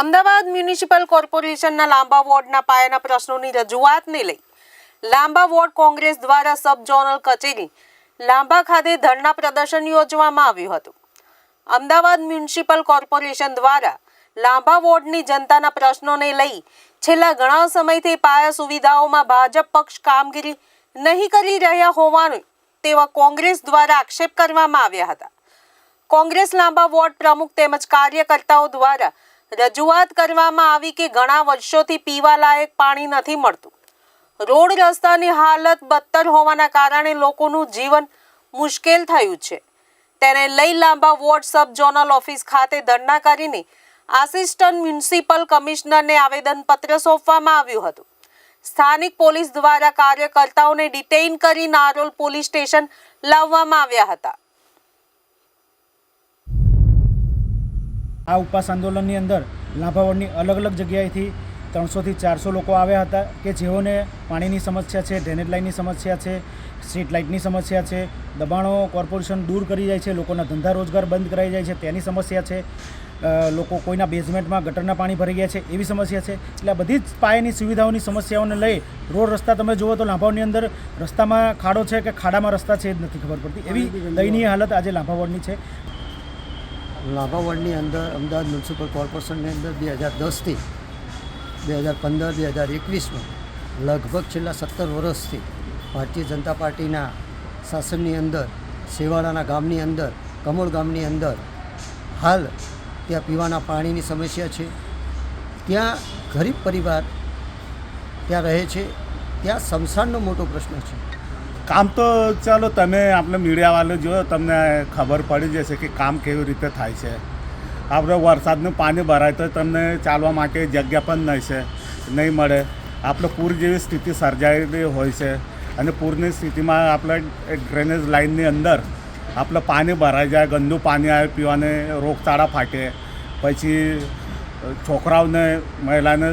Ahmedabad municipal કોર્પોરેશનના લાંબા વોર્ડના પાયાના પ્રશ્નોની રજૂઆતને લઈ લાંબા વોર્ડ કોંગ્રેસ દ્વારા સબ ઝોનલ કચેરી લાંબા ખાતે ધરણા પ્રદર્શન યોજવામાં આવ્યું હતું. અમદાવાદ મ્યુનિસિપલ કોર્પોરેશન દ્વારા લાંબા વોર્ડની જનતાના પ્રશ્નોને લઈ છેલ્લા ઘણા સમયથી પાયા સુવિધાઓમાં ભાજપ પક્ષ કામગીરી નહીં કરી રહ્યા હોવાનું તેવા કોંગ્રેસ દ્વારા આક્ષેપ કરવામાં આવ્યા હતા. કોંગ્રેસ લાંબા વોર્ડ પ્રમુખ તેમજ કાર્યકર્તાઓ દ્વારા રજૂઆત કરવામાં આવી કે ઘણા વર્ષોથી પીવાલાયક પાણી નથી મળતું. રોડ રસ્તાની હાલત બદતર હોવાના કારણે લોકોનું જીવન મુશ્કેલ થયું છે. તેને લઈ લાંબા વોર્ડ સબ ઝોનલ ઓફિસ ખાતે ધરણા કરીને આસિસ્ટન્ટ મ્યુનિસિપલ કમિશનરને આવેદનપત્ર સોંપવામાં આવ્યું હતું. સ્થાનિક પોલીસ દ્વારા કાર્યકર્તાઓને ડિટેઇન કરી નારોલ પોલીસ સ્ટેશન લાવવામાં આવ્યા હતા. આ ઉપવાસ આંદોલનની અંદર લાંભાવડની અલગ અલગ જગ્યાએથી ત્રણસોથી ચારસો લોકો આવ્યા હતા કે જેઓને પાણીની સમસ્યા છે, ડ્રેનેજ લાઇનની સમસ્યા છે, સ્ટ્રીટ લાઇટની સમસ્યા છે, દબાણો કોર્પોરેશન દૂર કરી જાય છે, લોકોના ધંધા રોજગાર બંધ કરાઈ જાય છે, તેની સમસ્યા છે લોકો કોઈના બેઝમેન્ટમાં ગટરના પાણી ભરી ગયા છે, એવી સમસ્યા છે. એટલે આ બધી જ પાયાની સુવિધાઓની સમસ્યાઓને લઈ રોડ રસ્તા તમે જુઓ તો લાંભાવડની અંદર રસ્તામાં ખાડો છે કે ખાડામાં રસ્તા છે જ નથી ખબર પડતી. એવી દયનીય હાલત આજે લાંભાવડની છે. લાભા અંદર અમદાવાદ મ્યુનિસિપલ કોર્પોરેશનની અંદર બે હજાર દસથી બે હજાર પંદર, બે હજાર એકવીસમાં લગભગ છેલ્લા સત્તર વર્ષથી ભારતીય જનતા પાર્ટીના શાસનની અંદર, સેવાડાના ગામની અંદર કમોળ ગામની અંદર હાલ ત્યાં પીવાના પાણીની સમસ્યા છે. ત્યાં ગરીબ પરિવાર ત્યાં રહે છે. ત્યાં સ્મશાનનો મોટો પ્રશ્ન છે. કામ તો ચાલો તમે આપણે મીડિયાવાળો જો તમને ખબર પડી જશે કે કામ કેવી રીતે થાય છે. આપણે વરસાદનું પાણી ભરાય તો તમને ચાલવા માટે જગ્યા પણ નહીં છે, નહીં મળે. આપણે પૂર જેવી સ્થિતિ સર્જાયેલી હોય છે અને પૂરની સ્થિતિમાં આપણે ડ્રેનેજ લાઇનની અંદર આપણે પાણી ભરાઈ જાય, ગંદુ પાણી આવે, પીવાને રોગચાળા ફાટે. પછી છોકરાઓને, મહિલાને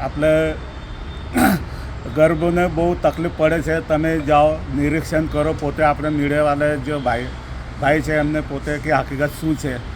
આપણે ગર્ભને બહુ તકલીફ પડે છે, તમે જાઓ, નિરીક્ષણ કરો, પોતે આપણે મીડિયાવાળા જે ભાઈ ભાઈ છે એમને પોતે કે હકીકત શું છે?